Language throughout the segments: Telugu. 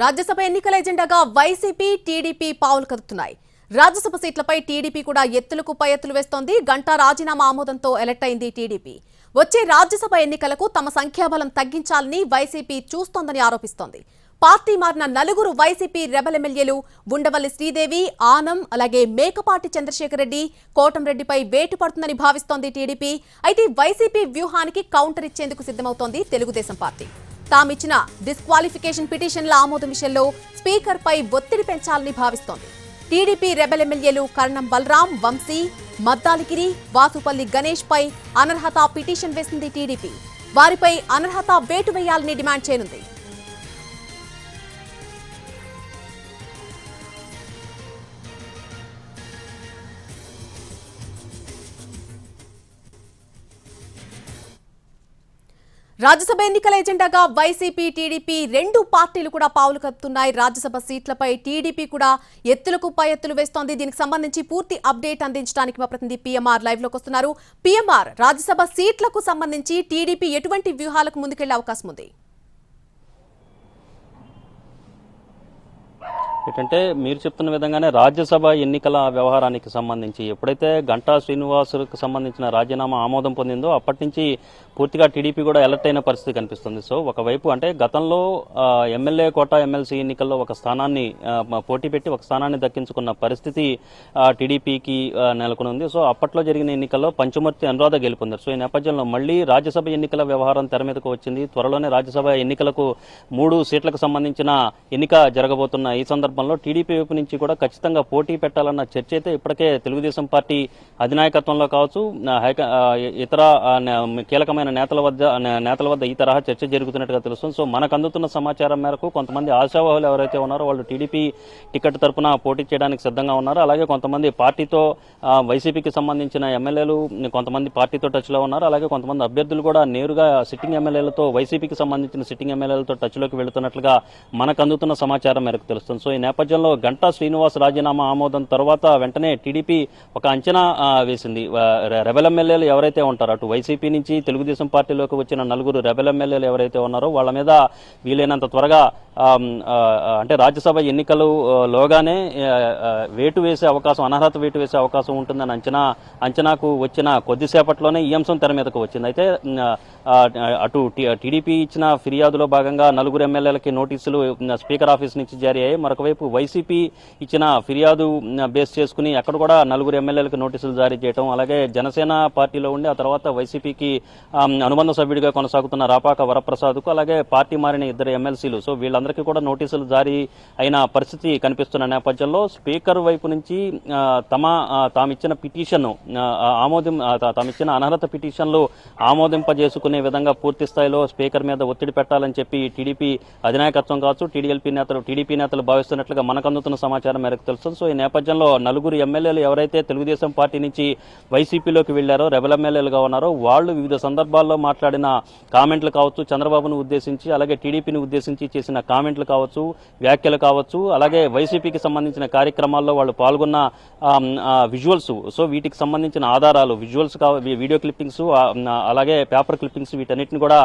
రాజ్యసభ ఎన్నికల ఎజెండాగా వైసీపీ టీడీపీ పావులు కదుతున్నాయి రాజ్యసభ సీట్లపై టీడీపీ కూడా ఎత్తులకు పై ఎత్తులు వేస్తోంది. గంటా రాజీనామా ఆమోదంతో ఎలక్ట్ అయింది టీడీపీ. వచ్చే రాజ్యసభ ఎన్నికలకు తమ సంఖ్యాబలం తగ్గించాలని వైసీపీ చూస్తోందని ఆరోపిస్తోంది. పార్టీ మారిన నలుగురు వైసీపీ రెబల్ ఎమ్మెల్యేలు ఉండవల్లి శ్రీదేవి ఆనం అలాగే మేకపాటి చంద్రశేఖర్ రెడ్డి కోటంరెడ్డిపై వేటు పడుతుందని భావిస్తోంది టీడీపీ. అయితే వైసీపీ వ్యూహానికి కౌంటర్ ఇచ్చేందుకు సిద్ధమవుతోంది తెలుగుదేశం పార్టీ. తామిచ్చిన డిస్క్వాలిఫికేషన్ పిటిషన్ల ఆమోదం విషయంలో స్పీకర్ పై ఒత్తిడి పెంచాలని భావిస్తోంది. టీడీపీ రెబెల్ ఎమ్మెల్యేలు కర్ణం బలరాం వంశీ మద్దాలిగిరి వాసుపల్లి గణేష్ పై అనర్హత పిటిషన్ వేసింది టీడీపీ. వారిపై అనర్హత వేటు వేయాలని డిమాండ్ చేయనుంది. రాజ్యసభ ఎన్నికల ఎజెండాగా వైసీపీ టీడీపీ రెండు పార్టీలు కూడా పావులు కదుతున్నాయి రాజ్యసభ సీట్లపై టీడీపీ కూడా ఎత్తులకు పై ఎత్తులు వేస్తోంది. దీనికి సంబంధించి పూర్తి అప్డేట్ అందించడానికి మా ప్రతినిధి పీఎంఆర్ లైవ్లోకి వస్తున్నారు. పీఎంఆర్ రాజ్యసభ సీట్లకు సంబంధించి టీడీపీ ఎటువంటి వ్యూహాలకు ముందుకెళ్ళే అవకాశం ఉంది? ఏంటంటే మీరు చెప్తున్న విధంగానే రాజ్యసభ ఎన్నికల వ్యవహారానికి సంబంధించి ఎప్పుడైతే గంటా శ్రీనివాసులకు సంబంధించిన రాజీనామా ఆమోదం పొందిందో అప్పటి నుంచి పూర్తిగా టీడీపీ కూడా ఎలర్ట్ అయిన పరిస్థితి కనిపిస్తుంది. సో ఒకవైపు అంటే గతంలో ఎమ్మెల్యే కోట ఎమ్మెల్సీ ఎన్నికల్లో ఒక స్థానాన్ని పోటీ పెట్టి ఒక స్థానాన్ని దక్కించుకున్న పరిస్థితి టీడీపీకి నెలకొని ఉంది సో అప్పట్లో జరిగిన ఎన్నికల్లో పంచమూర్తి అనురాధ గెలుపొందారు. సో ఈ నేపథ్యంలో మళ్ళీ రాజ్యసభ ఎన్నికల వ్యవహారం తెర మీదకు వచ్చింది. త్వరలోనే రాజ్యసభ ఎన్నికలకు మూడు సీట్లకు సంబంధించిన ఎన్నిక జరగబోతున్న ఈ సందర్భంలో టీడీపీ వైపు నుంచి కూడా ఖచ్చితంగా పోటీ పెట్టాలన్న చర్చ అయితే ఇప్పటికే తెలుగుదేశం పార్టీ అధినాయకత్వంలో కావచ్చు హైక- ఇతర కీలకమైన నేతల వద్ద నేతల వద్ద ఈ తరహా చర్చ జరుగుతున్నట్టుగా తెలుస్తుంది. సో మనకు అందుతున్న సమాచారం మేరకు కొంతమంది ఆశావాహులు ఎవరైతే ఉన్నారో వాళ్ళు టీడీపీ టికెట్ తరపున పోటీ చేయడానికి సిద్ధంగా ఉన్నారు. అలాగే కొంతమంది పార్టీతో వైసీపీకి సంబంధించిన ఎమ్మెల్యేలు కొంతమంది పార్టీతో టచ్లో ఉన్నారు. అలాగే కొంతమంది అభ్యర్థులు కూడా నేరుగా సిట్టింగ్ ఎమ్మెల్యేలతో వైసీపీకి సంబంధించిన సిట్టింగ్ ఎమ్మెల్యేలతో టచ్లోకి వెళుతున్నట్లుగా మనకు అందుతున్న సమాచారం మేరకు తెలుస్తుంది. సో ఈ నేపథ్యంలో గంటా శ్రీనివాస్ రాజీనామా ఆమోదం తర్వాత వెంటనే టీడీపీ ఒక అంచనా వేసింది. రెబెల్ ఎమ్మెల్యేలు ఎవరైతే ఉంటారో అటు వైసీపీ నుంచి తెలుగుదేశం పార్టీలోకి వచ్చిన నలుగురు రెబెల్ ఎమ్మెల్యేలు ఎవరైతే ఉన్నారో వాళ్ళ మీద వీలైనంత త్వరగా అంటే రాజ్యసభ ఎన్నికలు లోగానే వేటు వేసే అవకాశం అనర్హత వేటు వేసే అవకాశం ఉంటుందని అంచనా అంచనాకు వచ్చిన కొద్దిసేపట్లోనే ఈ అంశం తెర మీదకు వచ్చింది. అయితే అటు టీడీపీ ఇచ్చిన ఫిర్యాదులో భాగంగా నలుగురు ఎమ్మెల్యేలకి నోటీసులు స్పీకర్ ఆఫీస్ నుంచి జారీ అయ్యాయి. వైపు వైసీపీ ఇచ్చిన ఫిర్యాదు బేస్ చేసుకుని అక్కడ కూడా నలుగురు ఎమ్మెల్యేలకు నోటీసులు జారీ చేయడం అలాగే జనసేన పార్టీలో ఉండి ఆ తర్వాత వైసీపీకి అనుబంధ సభ్యుడిగా కొనసాగుతున్న రాపాక వరప్రసాద్కు అలాగే పార్టీ మారిన ఇద్దరు ఎమ్మెల్సీలు. సో వీళ్ళందరికీ కూడా నోటీసులు జారీ అయిన పరిస్థితి కనిపిస్తున్న నేపథ్యంలో స్పీకర్ వైపు నుంచి తమ తామిచ్చిన పిటిషన్ ఆమోదం తామిచ్చిన అనర్హత పిటిషన్లు ఆమోదింపజేసుకునే విధంగా పూర్తి స్థాయిలో స్పీకర్ మీద ఒత్తిడి పెట్టాలని చెప్పి టీడీపీ అధినాయకత్వం కావచ్చు టీడీఎల్పీ నేతలు టీడీపీ నేతలు చేస్తున్నట్లుగా మనకు అందుతున్న సమాచారం మేరకు తెలుస్తుంది. సో ఈ నేపథ్యంలో నలుగురు ఎమ్మెల్యేలు ఎవరైతే తెలుగుదేశం పార్టీ నుంచి వైసీపీలోకి వెళ్ళారో రెబల్ ఎమ్మెల్యేలుగా ఉన్నారో వాళ్ళు వివిధ సందర్భాల్లో మాట్లాడిన కామెంట్లు కావచ్చు చంద్రబాబును ఉద్దేశించి అలాగే టీడీపీని ఉద్దేశించి చేసిన కామెంట్లు కావచ్చు వ్యాఖ్యలు కావచ్చు అలాగే వైసీపీకి సంబంధించిన కార్యక్రమాల్లో వాళ్ళు పాల్గొన్న విజువల్స్ సో వీటికి సంబంధించిన ఆధారాలు విజువల్స్ వీడియో క్లిప్పింగ్స్ అలాగే పేపర్ క్లిప్పింగ్స్ వీటన్నిటిని కూడా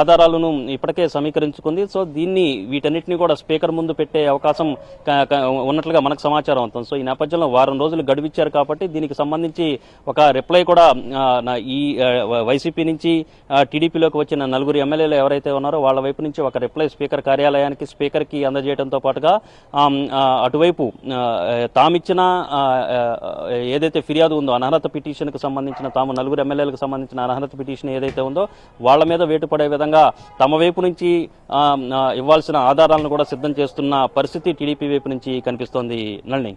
ఆధారాలను ఇప్పటికే సమీకరించుకుంది. సో దీన్ని వీటన్నిటిని కూడా స్పీకర్ ముందు పెట్టే అవకాశం అవకాశం ఉన్నట్లుగా మనకు సమాచారం అవుతుంది. సో ఈ నేపథ్యంలో వారం రోజులు గడువిచ్చారు కాబట్టి దీనికి సంబంధించి ఒక రిప్లై కూడా ఈ వైసీపీ నుంచి టీడీపీలోకి వచ్చిన నలుగురు ఎమ్మెల్యేలు ఎవరైతే ఉన్నారో వాళ్ళ వైపు నుంచి ఒక రిప్లై స్పీకర్ కార్యాలయానికి స్పీకర్కి అందజేయడంతో పాటుగా అటువైపు తామిచ్చిన ఏదైతే ఫిర్యాదు ఉందో అనర్హత పిటిషన్కి సంబంధించిన తాము నలుగురు ఎమ్మెల్యేలకు సంబంధించిన అనర్హత పిటిషన్ ఏదైతే ఉందో వాళ్ళ మీద వేటు పడే విధంగా తమ వైపు నుంచి ఇవ్వాల్సిన ఆధారాలను కూడా సిద్ధం చేస్తున్న పరిస్థితి టీడీపీ వైపు నుంచి కనిపిస్తోంది నళిని.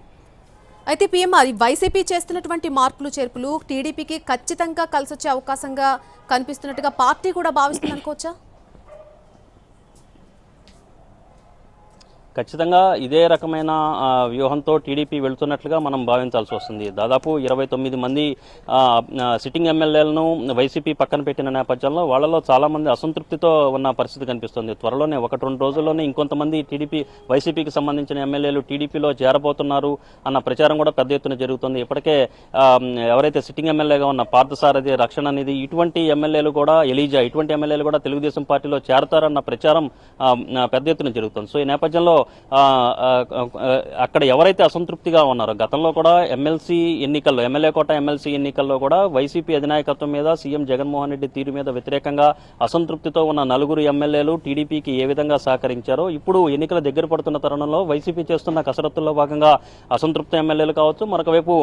అయితే పీఎంఆర్ వైసీపీ చేస్తున్నటువంటి మార్పులు చేర్పులు టీడీపీకి ఖచ్చితంగా కలిసొచ్చే అవకాశంగా కనిపిస్తున్నట్టుగా పార్టీ కూడా భావిస్తుంది అనుకోవచ్చా ఖచ్చితంగా ఇదే రకమైన వ్యూహంతో టీడీపీ వెళుతున్నట్లుగా మనం భావించాల్సి వస్తుంది. దాదాపు ఇరవై తొమ్మిది మంది సిట్టింగ్ ఎమ్మెల్యేలను వైసీపీ పక్కన పెట్టిన నేపథ్యంలో వాళ్ళలో చాలామంది అసంతృప్తితో ఉన్న పరిస్థితి కనిపిస్తుంది. త్వరలోనే ఒకటి రెండు రోజుల్లోనే ఇంకొంతమంది టీడీపీ వైసీపీకి సంబంధించిన ఎమ్మెల్యేలు టీడీపీలో చేరబోతున్నారు అన్న ప్రచారం కూడా పెద్ద ఎత్తున జరుగుతుంది. ఇప్పటికే ఎవరైతే సిట్టింగ్ ఎమ్మెల్యేగా ఉన్న పార్థసారథి రక్షణ అనేది ఇటువంటి ఎమ్మెల్యేలు కూడా ఎలీజా ఇటువంటి ఎమ్మెల్యేలు కూడా తెలుగుదేశం పార్టీలో చేరతారన్న ప్రచారం పెద్ద ఎత్తున జరుగుతుంది. సో ఈ నేపథ్యంలో అక్కడ ఎవరైతే అసంతృప్తిగా ఉన్నారో గతంలో కూడా ఎమ్మెల్సీ ఎన్నికల్లో ఎమ్మెల్యే కోట ఎమ్మెల్సీ ఎన్నికల్లో కూడా వైసీపీ అధినాయకత్వం మీద సీఎం జగన్మోహన్ రెడ్డి తీరు మీద వ్యతిరేకంగా అసంతృప్తితో ఉన్న నలుగురు ఎమ్మెల్యేలు టీడీపీకి ఏ విధంగా సహకరించారో ఇప్పుడు ఎన్నికల దగ్గర పడుతున్న తరుణంలో వైసీపీ చేస్తున్న కసరత్తుల్లో భాగంగా అసంతృప్త ఎమ్మెల్యేలు కావచ్చు మరొకవైపు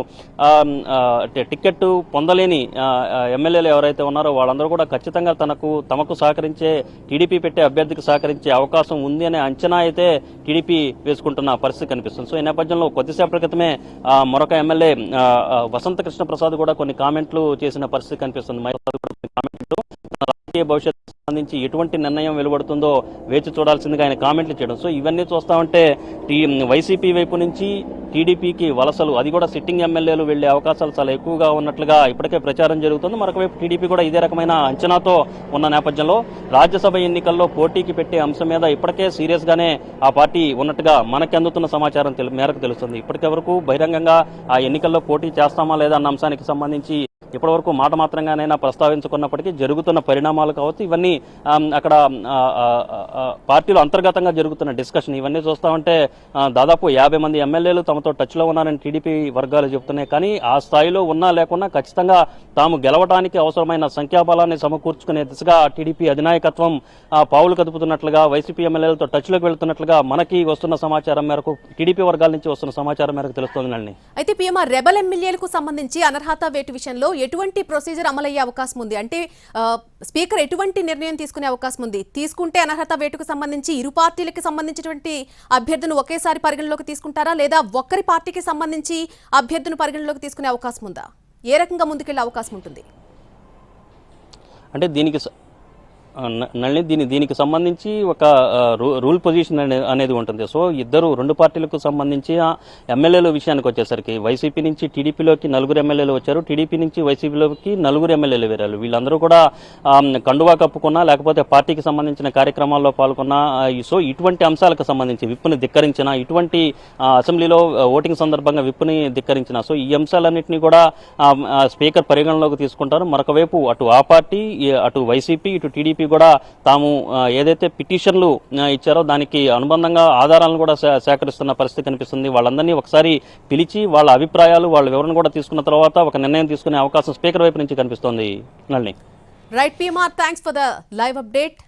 టికెట్ పొందలేని ఎమ్మెల్యేలు ఎవరైతే ఉన్నారో వాళ్ళందరూ కూడా ఖచ్చితంగా తనకు తమకు సహకరించే టీడీపీ పెట్టే అభ్యర్థికి సహకరించే అవకాశం ఉంది అనే అంచనా అయితే టీడీపీ వేసుకుంటున్న పరిస్థితి కనిపిస్తుంది. సో ఈ నేపథ్యంలో కొద్దిసేపటి క్రితమే మరొక ఎమ్మెల్యే వసంత కృష్ణ ప్రసాద్ కూడా కొన్ని కామెంట్లు చేసిన పరిస్థితి కనిపిస్తుంది. కామెంట్లు రాజకీయ భవిష్యత్తు సంబంధించి ఎటువంటి నిర్ణయం వెలువడుతుందో వేచి చూడాల్సిందిగా ఆయన కామెంట్లు చేయడం. సో ఇవన్నీ చూస్తామంటే టీ వైసీపీ వైపు నుంచి టీడీపీకి వలసలు అది కూడా సిట్టింగ్ ఎమ్మెల్యేలు వెళ్ళే అవకాశాలు చాలా ఎక్కువగా ఉన్నట్లుగా ఇప్పటికే ప్రచారం జరుగుతుంది. మరొకవైపు టీడీపీ కూడా ఇదే రకమైన అంచనాతో ఉన్న నేపథ్యంలో రాజ్యసభ ఎన్నికల్లో పోటీకి పెట్టే అంశం మీద ఇప్పటికే సీరియస్గానే ఆ పార్టీ ఉన్నట్టుగా మనకి అందుతున్న సమాచారం తెలు- మేరకు తెలుస్తుంది. ఇప్పటికే వరకు బహిరంగంగా ఆ ఎన్నికల్లో పోటీ చేస్తామా లేదా అన్న అంశానికి సంబంధించి ఇప్పటివరకు మాట మాత్రంగానైనా ప్రస్తావించుకున్నప్పటికీ జరుగుతున్న పరిణామాలు కావచ్చు ఇవన్నీ అక్కడ పార్టీలో అంతర్గతంగా జరుగుతున్న డిస్కషన్ ఇవన్నీ చూస్తా ఉంటే దాదాపు యాభై మంది ఎమ్మెల్యేలు తమతో టచ్లో ఉన్నారని టీడీపీ వర్గాలు చెబుతున్నాయి. కానీ ఆ స్థాయిలో ఉన్నా లేకున్నా ఖచ్చితంగా తాము గెలవడానికి అవసరమైన సంఖ్యాబలాన్ని సమకూర్చుకునే దిశగా టీడీపీ అధినాయకత్వం పావులు కదుపుతున్నట్లుగా వైసీపీ ఎమ్మెల్యేలతో టచ్లోకి వెళ్తున్నట్లుగా మనకి వస్తున్న సమాచారం మేరకు టీడీపీ వర్గాల నుంచి వస్తున్న సమాచారం మేరకు తెలుస్తోంది అయితే పిఎంఆర్ రెబల్ ఎమ్మెల్యేలకు సంబంధించి అనర్హత వేటు విషయంలో ఎటువంటి ప్రొసీజర్ అమలయ్యే అవకాశం ఉంది? అంటే స్పీకర్ ఎటువంటి నిర్ణయం తీసుకునే అవకాశం ఉంది? తీసుకుంటే అనర్హత వేటుకు సంబంధించి ఇరు పార్టీలకు సంబంధించినటువంటి అభ్యర్థులను ఒకేసారి పరిగణలోకి తీసుకుంటారా? లేదా ఒక్కరి పార్టీకి సంబంధించి అభ్యర్థులను పరిగణలోకి తీసుకునే అవకాశం ఉందా? ఏ రకంగా ముందుకెళ్ళే అవకాశం ఉంటుంది? అంటే దీనికి నళిని దీని దీనికి సంబంధించి ఒక రూల్ పొజిషన్ అనేది ఉంటుంది. సో ఇద్దరు రెండు పార్టీలకు సంబంధించి ఎమ్మెల్యేల విషయానికి వచ్చేసరికి వైసీపీ నుంచి టీడీపీలోకి నలుగురు ఎమ్మెల్యేలు వచ్చారు. టీడీపీ నుంచి వైసీపీలోకి నలుగురు ఎమ్మెల్యేలు వేరారు. వీళ్ళందరూ కూడా కండువా కప్పుకున్నా లేకపోతే పార్టీకి సంబంధించిన కార్యక్రమాల్లో పాల్గొన్నా సో ఇటువంటి అంశాలకు సంబంధించి విప్పుని ధిక్కరించిన ఇటువంటి అసెంబ్లీలో ఓటింగ్ సందర్భంగా విప్పుని ధిక్కరించిన సో ఈ అంశాలన్నింటినీ కూడా స్పీకర్ పరిగణలోకి తీసుకుంటారు. మరొకవైపు అటు ఆ పార్టీ అటు వైసీపీ ఇటు టీడీపీ కూడా తాము ఏదైతే పిటిషన్లు ఇచ్చారో దానికి అనుబంధంగా ఆధారాలను కూడా సేకరిస్తున్న పరిస్థితి కనిపిస్తుంది. వాళ్ళందరినీ ఒకసారి పిలిచి వాళ్ళ అభిప్రాయాలు వాళ్ళ వివరణ కూడా తీసుకున్న తర్వాత ఒక నిర్ణయం తీసుకునే అవకాశం స్పీకర్ వైపు నుంచి కనిపిస్తోంది. Nalini. Right పీమా thanks for the live update